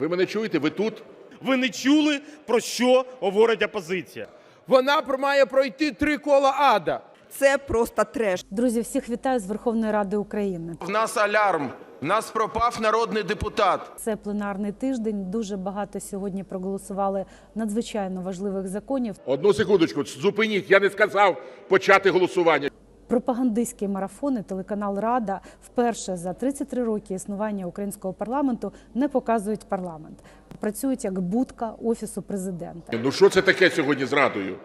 Ви мене чуєте? Ви тут? Ви не чули, про що говорить опозиція? Вона має пройти три кола ада. Це просто треш. Друзі, всіх вітаю з Верховної Ради України. В нас алярм. В нас пропав народний депутат. Це пленарний тиждень. Дуже багато сьогодні проголосували надзвичайно важливих законів. Одну секундочку, зупиніть. Я не сказав почати голосування. Пропагандистські марафони телеканал Рада вперше за 33 роки існування українського парламенту не показують парламент. Працюють як будка офісу президента. Ну що це таке сьогодні з радою?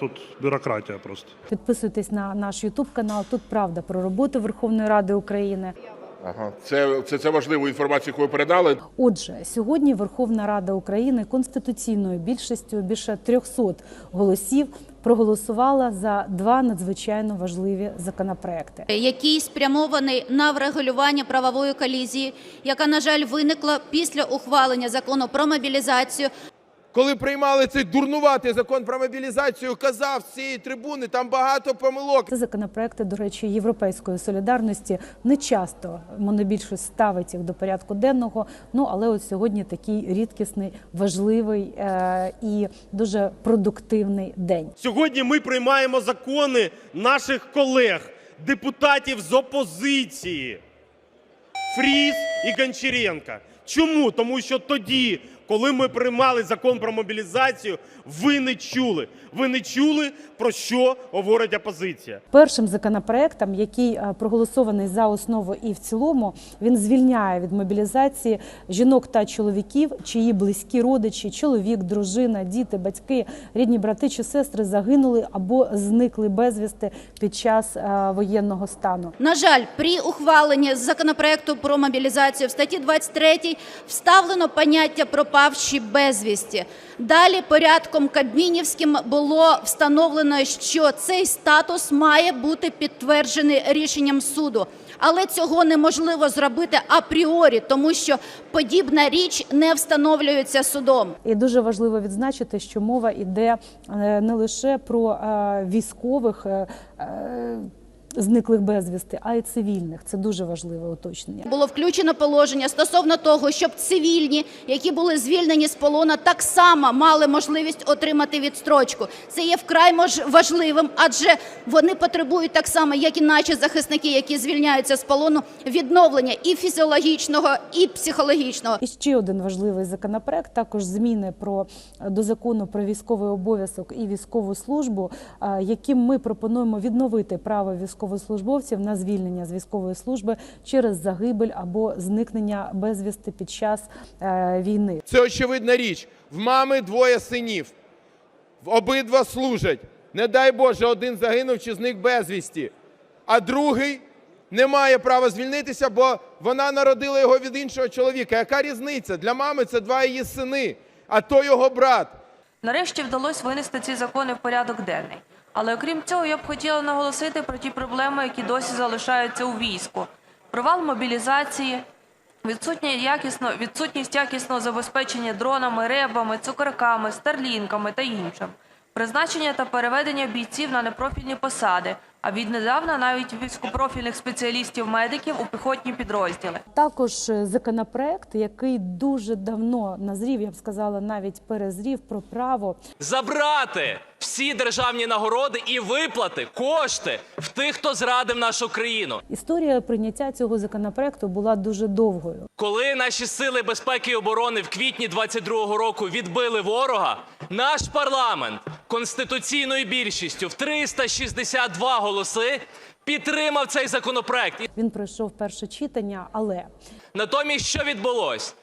Тут бюрократія просто. Підписуйтесь на наш Ютуб канал. Тут правда про роботу Верховної Ради України. Ага, це, це, це важливу інформацію, яку ви передали. Отже, сьогодні Верховна Рада України конституційною більшістю більше 300 голосів проголосувала за два надзвичайно важливі законопроекти. який спрямований на врегулювання правової колізії, яка, на жаль, виникла після ухвалення закону про мобілізацію. Коли приймали цей дурнуватий закон про мобілізацію, казав з цієї трибуни, там багато помилок. Це законопроекти, до речі, європейської солідарності. Не часто монобільшість ставить їх до порядку денного. Ну але от сьогодні такий рідкісний, важливий е- і дуже продуктивний день. Сьогодні ми приймаємо закони наших колег, депутатів з опозиції. Фріз і Гончаренка. Чому? Тому що тоді, коли ми приймали закон про мобілізацію, ви не чули. Ви не чули, про що говорить опозиція. Першим законопроектом, який е, проголосований за основу і в цілому, він звільняє від мобілізації жінок та чоловіків, чиї близькі родичі, чоловік, дружина, діти, батьки, рідні брати чи сестри загинули або зникли безвісти під час е, воєнного стану. На жаль, при ухваленні законопроекту про мобілізацію в статті 23 вставлено поняття пропавші безвісті. Далі порядком кабмінівським було встановлено, що цей статус має бути підтверджений рішенням суду. Але цього неможливо зробити апріорі, тому що подібна річ не встановлюється судом. І дуже важливо відзначити, що мова йде е, не лише про е, військових. Е, е, Зниклих безвісти, а й цивільних. Це дуже важливе уточнення. Було включено положення стосовно того, щоб цивільні, які були звільнені з полона, так само мали можливість отримати відстрочку. Це є вкрай важливим, адже вони потребують так само, як і наші захисники, які звільняються з полону, відновлення і фізіологічного, і психологічного. І ще один важливий законопроект, також зміни про до закону про військовий обов'язок і військову службу, е, яким ми пропонуємо відновити право військовослужбовців на звільнення з військової служби через загибель або зникнення безвісти під час е, війни. Це очевидна річ. В мами двоє синів. В- Обидва служать. Не дай Боже, один загинув чи зник безвісті, а другий не має права звільнитися, бо вона народила його від іншого чоловіка. Яка різниця? Для мами це два її сини, а то його брат. Нарешті вдалося винести ці закони в порядок денний. Але окрім цього, я б хотіла наголосити про ті проблеми, які досі залишаються у війську: провал мобілізації, відсутня якісно, відсутність якісного забезпечення дронами, ребами, цукерками, старлінками та іншим, призначення та переведення бійців на непрофільні посади, а віднедавна навіть військопрофільних спеціалістів-медиків у піхотні підрозділи. Також е, законопроект, який дуже давно назрів, я б сказала, навіть перезрів про право забрати всі державні нагороди і виплати кошти в тих, хто зрадив нашу країну. Історія прийняття цього законопроекту була дуже довгою. Коли наші сили безпеки і оборони в квітні 22-го року відбили ворога, наш парламент конституційною більшістю в 362 голоси підтримав цей законопроект. Він пройшов перше читання, але Натомість, що відбулось?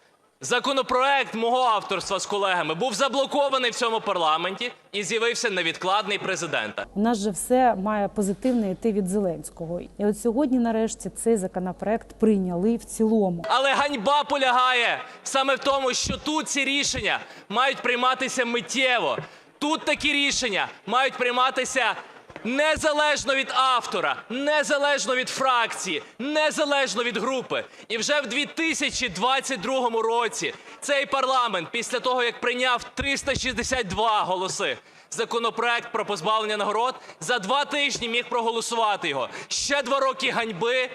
Законопроект мого авторства з колегами був заблокований в цьому парламенті і з'явився невідкладний президента. у нас же все має позитивне йти від Зеленського. І от сьогодні, нарешті, цей законопроект прийняли в цілому. Але ганьба полягає саме в тому, що тут ці рішення мають прийматися миттєво. Тут такі рішення мають прийматися незалежно від автора, незалежно від фракції, незалежно від групи. І вже в 2022 році цей парламент, після того як прийняв 362 голоси. Законопроект про позбавлення нагород за два тижні міг проголосувати його. Ще два роки ганьби,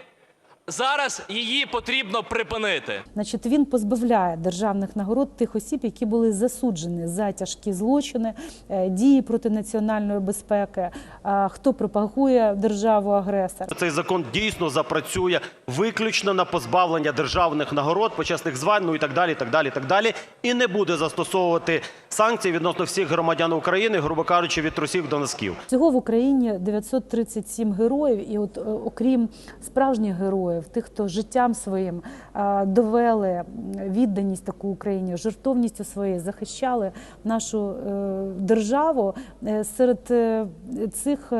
Зараз її потрібно припинити. Значить, він позбавляє державних нагород тих осіб, які були засуджені за тяжкі злочини, е, дії проти національної безпеки, е, хто пропагує державу агресора. Цей закон дійсно запрацює виключно на позбавлення державних нагород, почесних звань, ну і так далі, так далі, так далі, і не буде застосовувати санкції відносно всіх громадян України, грубо кажучи, від трусів до носків. Всього в Україні 937 героїв, і от е, окрім справжніх героїв, тих, хто життям своїм е, довели відданість таку Україні, жертовністю своєю захищали нашу е, державу е, серед цих.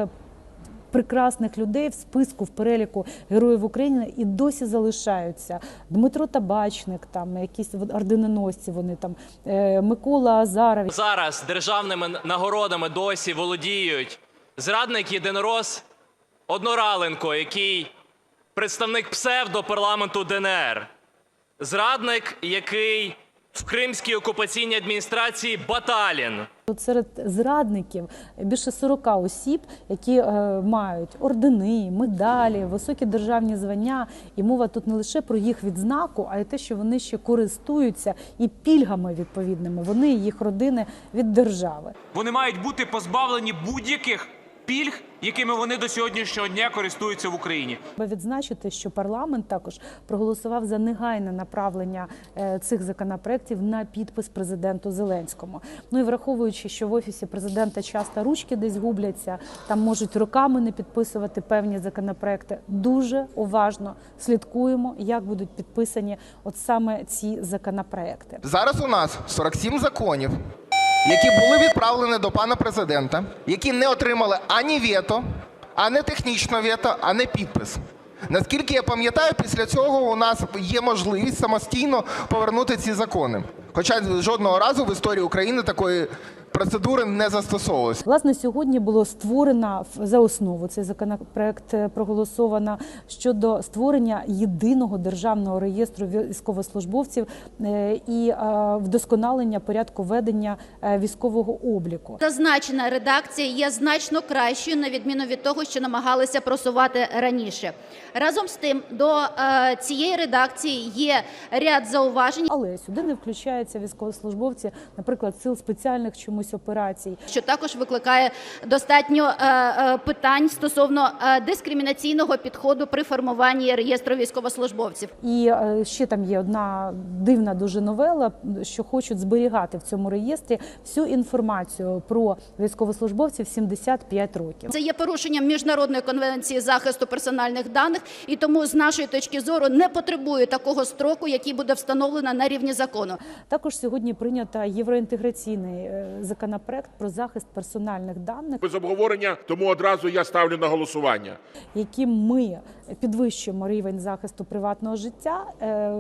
Прекрасних людей в списку в переліку героїв України і досі залишаються Дмитро Табачник, там якісь орденоносці. Вони там Микола Азаров. Зараз державними нагородами досі володіють зрадник єдинорос Однораленко, який представник псевдопарламенту ДНР, зрадник, який в Кримській окупаційній адміністрації Баталін. От серед зрадників більше 40 осіб, які е, мають ордени, медалі, високі державні звання. І мова тут не лише про їх відзнаку, а й те, що вони ще користуються і пільгами відповідними. Вони і їх родини від держави. Вони мають бути позбавлені будь-яких пільг, якими вони до сьогоднішнього дня користуються в Україні. Треба відзначити, що парламент також проголосував за негайне направлення е, цих законопроєктів на підпис президенту Зеленському. Ну і враховуючи, що в офісі президента часто ручки десь губляться, там можуть роками не підписувати певні законопроекти. Дуже уважно слідкуємо, як будуть підписані от саме ці законопроекти. Зараз у нас 47 законів, які були відправлені до пана президента, які не отримали ані вето, ані технічне вето, ані підпис. Наскільки я пам'ятаю, після цього у нас є можливість самостійно повернути ці закони. Хоча жодного разу в історії України такої процедури не застосовувалось. Власне, сьогодні було створено в- за основу цей законопроект е, проголосовано щодо створення єдиного державного реєстру військовослужбовців е, і е, вдосконалення порядку ведення військового обліку. Зазначена редакція є значно кращою, на відміну від того, що намагалися просувати раніше. Разом з тим, до цієї редакції є ряд зауважень, Але сюди не включаються військовослужбовці, наприклад, сил спеціальних чомусь операцій. що також викликає достатньо е, е, питань стосовно е, дискримінаційного підходу при формуванні реєстру військовослужбовців. І ще там є одна дивна дуже новела, що хочуть зберігати в цьому реєстрі всю інформацію про військовослужбовців 75 років. Це є порушенням міжнародної конвенції захисту персональних даних, і тому з нашої точки зору не потребує такого строку, який буде встановлено на рівні закону. Також сьогодні прийнято євроінтеграційний законопроект про захист персональних даних, Без обговорення, тому одразу я ставлю на голосування. яким ми підвищуємо рівень захисту приватного життя, е,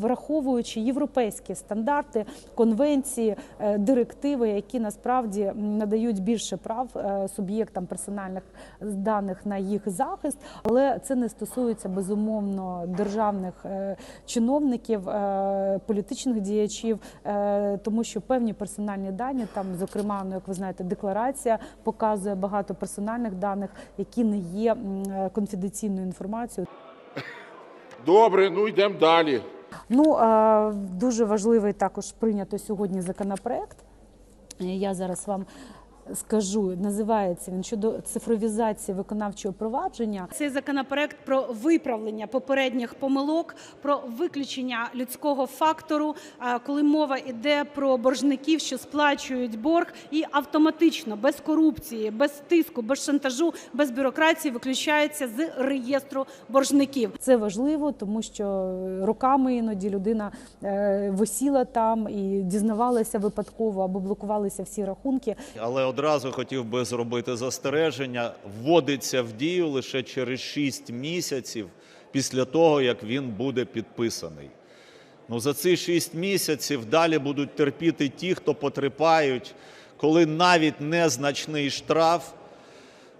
враховуючи європейські стандарти, конвенції, е, директиви, які насправді надають більше прав е, суб'єктам персональних даних на їх захист, але це не стосується безумовно державних чиновників, політичних діячів, тому що певні персональні дані, там, зокрема, ну як ви знаєте, декларація показує багато персональних даних, які не є конфіденційною інформацією. Добре, ну йдемо далі. Ну е, дуже важливий також прийнято сьогодні законопроект. Я зараз вам скажу, називається він щодо цифровізації виконавчого провадження. Цей законопроект про виправлення попередніх помилок, про виключення людського фактору, е, коли мова йде про боржників, що сплачують борг, і автоматично, без корупції, без тиску, без шантажу, без бюрократії виключається з реєстру боржників. Це важливо, тому що роками іноді людина е, висіла там і дізнавалася випадково або блокувалися всі рахунки. Але одразу хотів би зробити застереження. Вводиться в дію лише через 6 місяців після того, як він буде підписаний. Ну, за ці 6 місяців далі будуть терпіти ті, хто потерпають, коли навіть незначний штраф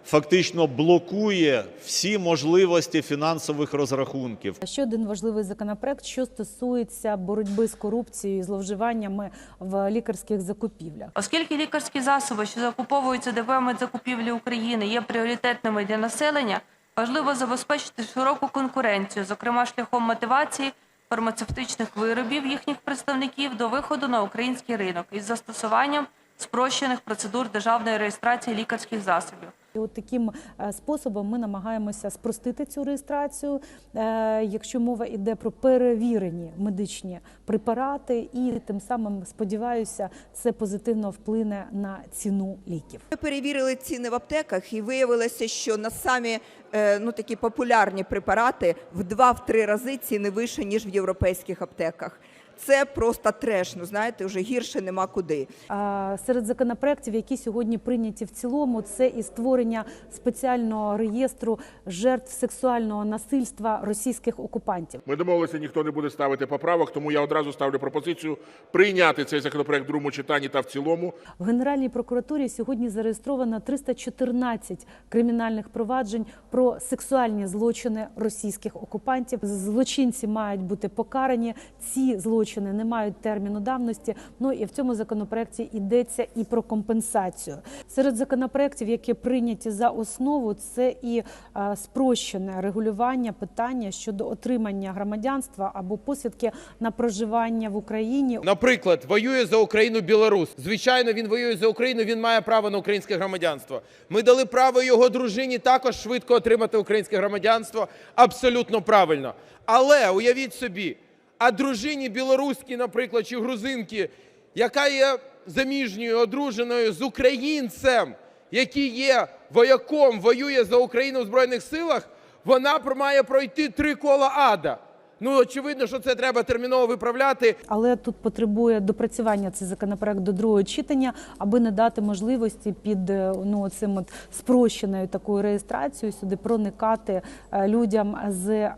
фактично блокує всі можливості фінансових розрахунків. Ще один важливий законопроект, що стосується боротьби з корупцією і зловживаннями в лікарських закупівлях. Оскільки лікарські засоби, що закуповуються ДП «Медзакупівлі України, є пріоритетними для населення, Важливо забезпечити широку конкуренцію, зокрема шляхом мотивації фармацевтичних виробів їхніх представників до виходу на український ринок із застосуванням спрощених процедур державної реєстрації лікарських засобів. І от таким е, способом ми намагаємося спростити цю реєстрацію, е, якщо мова йде про перевірені медичні препарати, і тим самим сподіваюся, це позитивно вплине на ціну ліків. Ми перевірили ціни в аптеках і виявилося, що на самі е, ну, такі популярні препарати в 2-3 рази ціни вище, ніж в європейських аптеках. Це просто треш, ну знаєте, вже гірше нема куди. А Серед законопроєктів, які сьогодні прийняті в цілому, це і створення спеціального реєстру жертв сексуального насильства російських окупантів. Ми домовилися, ніхто не буде ставити поправок, тому я одразу ставлю пропозицію прийняти цей законопроект в другому читанні та в цілому. В Генеральній прокуратурі сьогодні зареєстровано 314 кримінальних проваджень про сексуальні злочини російських окупантів. Злочинці мають бути покарані. Ці злочини не мають терміну давності. Ну і в цьому законопроекті йдеться і про компенсацію. Серед законопроєктів, які прийняті за основу, це і е, спрощене регулювання питання щодо отримання громадянства або посвідки на проживання в Україні. Наприклад, воює за Україну білорус. Звичайно, він воює за Україну, він має право на українське громадянство. Ми дали право його дружині також швидко отримати українське громадянство. Абсолютно правильно. Але уявіть собі, а дружині білоруській, наприклад, чи грузинки, яка є заміжньою, одруженою з українцем, який є вояком, воює за Україну в Збройних силах, вона має пройти три кола ада. Ну, очевидно, що це треба терміново виправляти. Але тут потребує допрацювання цей законопроект до другого читання, аби не дати можливості під е, ну цим от спрощеною такою реєстрацією сюди проникати е, людям з е,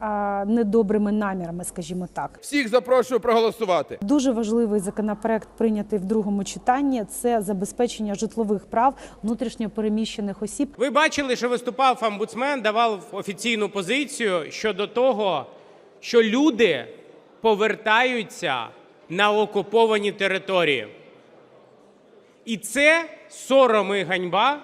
недобрими намірами, скажімо так. Всіх запрошую проголосувати. Дуже важливий законопроект прийнятий в другому читанні. Це забезпечення житлових прав внутрішньопереміщених осіб. Ви бачили, що виступав омбудсмен, давав офіційну позицію щодо того, що люди повертаються на окуповані території. І це сором і ганьба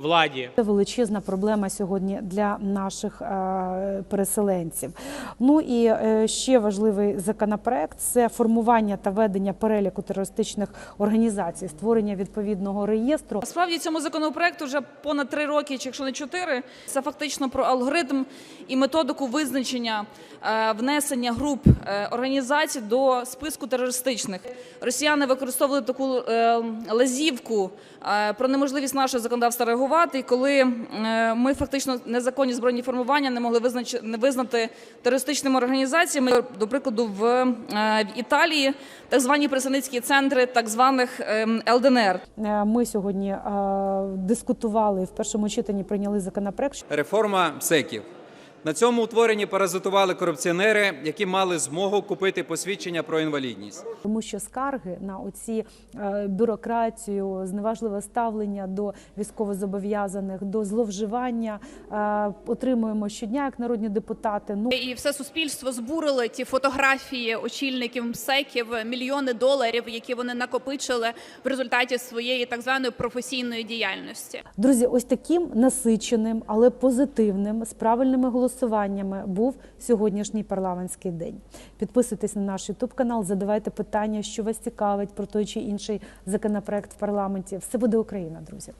владі. Це величезна проблема сьогодні для наших е, переселенців. Ну і е, ще важливий законопроект це формування та ведення переліку терористичних організацій, створення відповідного реєстру. Справді цьому законопроекту вже понад три роки, чи якщо не чотири. Це фактично про алгоритм і методику визначення е, внесення груп е, організацій до списку терористичних. Росіяни використовували таку е, лазівку е, про неможливість нашого законодавства реагувати. І коли е, ми фактично незаконні збройні формування не могли визначити не визнати терористичними організаціями, до прикладу, в, е, в Італії так звані представницькі центри так званих ЛДНР. Е, Ми сьогодні дискутували в першому читанні прийняли законопроект. Реформа МСЕКів. На цьому утворенні паразитували корупціонери, які мали змогу купити посвідчення про інвалідність. Тому що скарги на оці е, бюрократію, зневажливе ставлення до військовозобов'язаних, до зловживання е, отримуємо щодня як народні депутати. Ну І все суспільство збурило ті фотографії очільників МСЕКів, мільйони доларів, які вони накопичили в результаті своєї так званої професійної діяльності. друзі, ось таким насиченим, але позитивним з правильними голосуваннями був сьогоднішній парламентський день. Підписуйтесь на наш Ютуб канал, задавайте питання, що вас цікавить про той чи інший законопроект в парламенті. Все буде Україна, друзі.